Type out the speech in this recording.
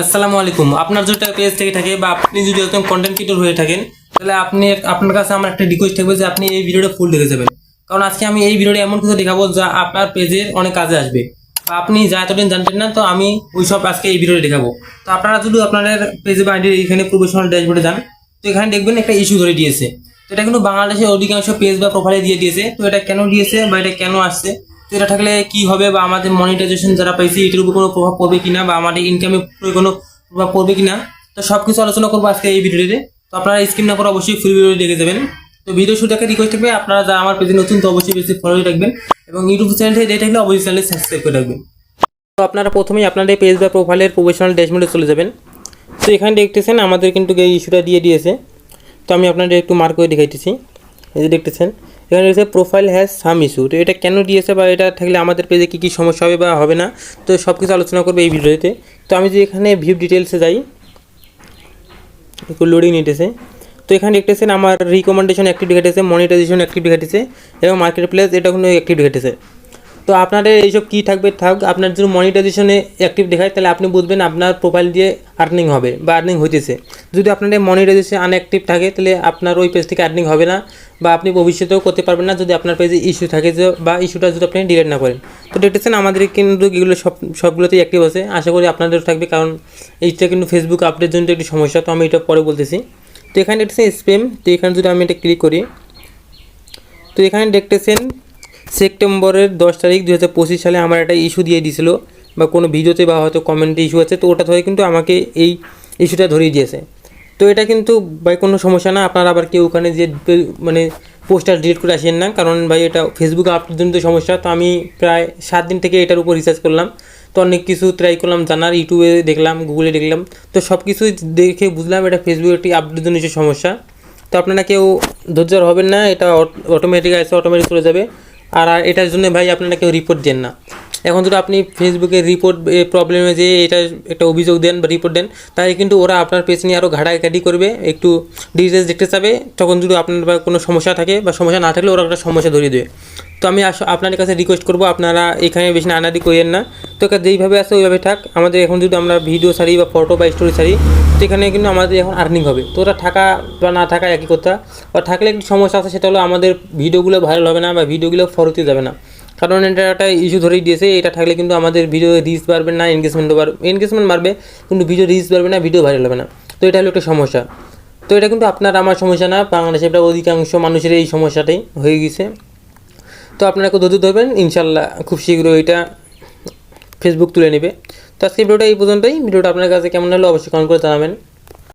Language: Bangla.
আসসালামু আলাইকুম। আপনার যদি পেজ থেকে থাকে বা আপনি যদি একদম কন্টেন্ট ক্রিয়েটর হয়ে থাকেন, তাহলে আপনি আপনার কাছে আমার একটা রিকোয়েস্ট থাকবে যে আপনি এই ভিডিওটা ফুল দেখে যাবেন। কারণ আজকে আমি এই ভিডিওটা এমন কিছু দেখাবো যা আপনার পেজের অনেক কাজে আসবে। বা আপনি যা এতদিন জানতেন না, তো আমি ওই সব আজকে এই ভিডিওটা দেখাবো। তো আপনারা যদি আপনাদের পেজে বা আইডির এখানে প্রফেশনাল ড্যাশবোর্ডে যান, তো এখানে দেখবেন একটা ইস্যু ধরে দিয়েছে। তো এটা কিন্তু বাংলাদেশের অধিকাংশ পেজ বা প্রোফাইলে দিয়ে দিয়েছে। তো এটা কেন দিয়েছে বা এটা কেন আসছে? এটা থাকলে কি হবে বা আমাদের মনিটাইজেশন যারা পাইছি, এটার উপর কোনো প্রভাব পড়বে কিনা বা আমাদের ইনকামে কোনো প্রভাব পড়বে কিনা, তো সব কিছু আলোচনা করব আজকে এই ভিডিওতে। তো আপনারা স্ক্রিন না করে অবশ্যই ফুল ভিডিও দেখে যাবেন। তো ভিডিও শুরু থেকে রিকোয়েস্ট থাকবে, আপনারা যারা আমার পেজে নতুন, তো অবশ্যই বেশি ফলো রাখবেন এবং ইউটিউব চ্যানেল থেকে থাকলে অবশ্যই চ্যানেল সাবস্ক্রাইব করে রাখবেন। তো আপনারা প্রথমেই আপনাদের পেজ বা প্রোফাইলের প্রফেশনাল ড্যাশবোর্ডে চলে যাবেন। তো এখানে দেখতেছেন আমাদের কিন্তু এই ইস্যুটা দিয়ে দিয়েছে। তো আমি আপনাদের একটু মার্ক করে দেখাইতেছি। এই যে দেখতেছেন, এখানে রয়েছে প্রোফাইল হ্যাজ সাম ইস্যু তো এটা কেন দিয়েছে বা এটা থাকলে আমাদের পেজে কী কী সমস্যা হবে বা হবে না? তো সব কিছু আলোচনা করবে এই ভিডিওতে। তো আমি যদি এখানে ভিউ ডিটেলসে যাই, একটু লোডিং নিতেছে। তো এখানে দেখতেছেন আমার রিকমেন্ডেশন অ্যাক্টিভ ঘটেছে মনিটাইজেশন অ্যাক্টিভ ঘটেছে এবং মার্কেট প্লেস এটা কোনো অ্যাক্টিভ দেখাতেছে তো আপনাদের এইসব কী থাকবে, থাক, আপনার যদি মনিটাইজেশনে অ্যাক্টিভ দেখায়, তাহলে আপনি বুঝবেন আপনার প্রোফাইল দিয়ে আর্নিং হবে বা আর্নিং হইতেছে। যদি আপনাদের মনিটাইজেশন আনঅ্যাক্টিভ থাকে, তাহলে আপনার ওই পেজ থেকে আর্নিং হবে না বা আপনি ভবিষ্যতেও করতে পারবেন না যদি আপনার পেজে ইস্যু থাকে যে, বা ইস্যুটা যদি আপনি ডিলেট না করেন। তো দেখতেছেন আমাদের কিন্তু এগুলো সব, সবগুলোতেই অ্যাক্টিভ আছে। আশা করি আপনাদের থাকবে, কারণ এইটা কিন্তু ফেসবুক আপডেট জন্য একটি সমস্যা, তো আমি এটা পরে বলতেছি। তো এখানে দেখতেছেন স্প্যাম তো এখানে যদি আমি এটা ক্লিক করি, তো এখানে দেখতেছেন সেপ্টেম্বরের দশ তারিখ দু হাজার পঁচিশ সালে আমার একটা ইস্যু দিয়ে দিয়েছিল, বা কোনো ভিডিওতে বা হয়তো কমেন্টে ইস্যু আছে, তো ওটা ধরে কিন্তু আমাকে এই ইস্যুটা ধরিয়ে দিয়েছে। তো এটা কিন্তু ভাই কোনো সমস্যা না, আপনারা আবার কেউ ওখানে যে মানে পোস্টার ডিলিট করে আসেন না, কারণ ভাই এটা ফেসবুকে আপলোড সমস্যা, তো আমি প্রায় সাত দিন থেকে এটার উপর রিসার্চ করলাম। তো অনেক কিছু ট্রাই করলাম, জানার ইউটিউবে দেখলাম গুগলে দেখলাম, তো সব কিছুই দেখে বুঝলাম এটা ফেসবুকে একটি আপডেট সমস্যা। তো আপনারা কেউ ধৈর্য হবেন না, এটা অটোমেটিক আসে অটোমেটিক চলে যাবে। আর এটার জন্য ভাই আপনারা কেউ রিপোর্ট দেন না। এখন যদি আপনি ফেসবুকে রিপোর্ট প্রবলেমে যে এটা একটা অভিযোগ দেন বা রিপোর্ট দেন, তাহলে কিন্তু ওরা আপনার পেজ নিয়ে আরও ঘাটাঘাটি করবে, একটু ডিটেলস দেখতে চাবে। তখন যদি আপনার কোনো সমস্যা থাকে বা সমস্যা না থাকলে ওরা একটা সমস্যা ধরিয়ে দেবে। তো আমি আপনাদের কাছে রিকোয়েস্ট করব, আপনারা এখানে বেশি আনাদি করেন না। তো এটা যেইভাবে আছে ওইভাবে থাক। আমাদের এখন যদি আমরা ভিডিও ছাড়ি বা ফটো বা স্টোরি ছাড়ি, তো এখানে কিন্তু আমাদের এখন আর্নিং হবে। তো ওটা থাকা বা না থাকা একই কথা। বা থাকলে একটু সমস্যা আছে, সেটা হলো আমাদের ভিডিওগুলো ভাইরাল হবে না বা ভিডিওগুলো ফরতে যাবে না। কারণ এটা একটা ইস্যু ধরেই দিয়েছে, এটা থাকলে কিন্তু আমাদের ভিডিও রিচ বাড়বে না এনগেজমেন্টও বাড়বে এনগেজমেন্ট বাড়বে, কিন্তু ভিডিও রিচ বাড়বে না ভিডিও ভাইরাল হবে না। তো এটা হলো একটা সমস্যা। তো এটা কিন্তু আপনার আমার সমস্যা না, বাংলাদেশে এটা অধিকাংশ মানুষের এই সমস্যাটাই হয়ে গেছে। তো আপনারা একটু ধৈর্য ধরবেন ইনশাল্লাহ খুব শীঘ্রই এটা ফেসবুক তুলে নেবে। তো আজকে ভিডিওটা এই পর্যন্তই। ভিডিওটা আপনার কাছে কেমন হলো অবশ্যই কমেন্ট করে জানাবেন।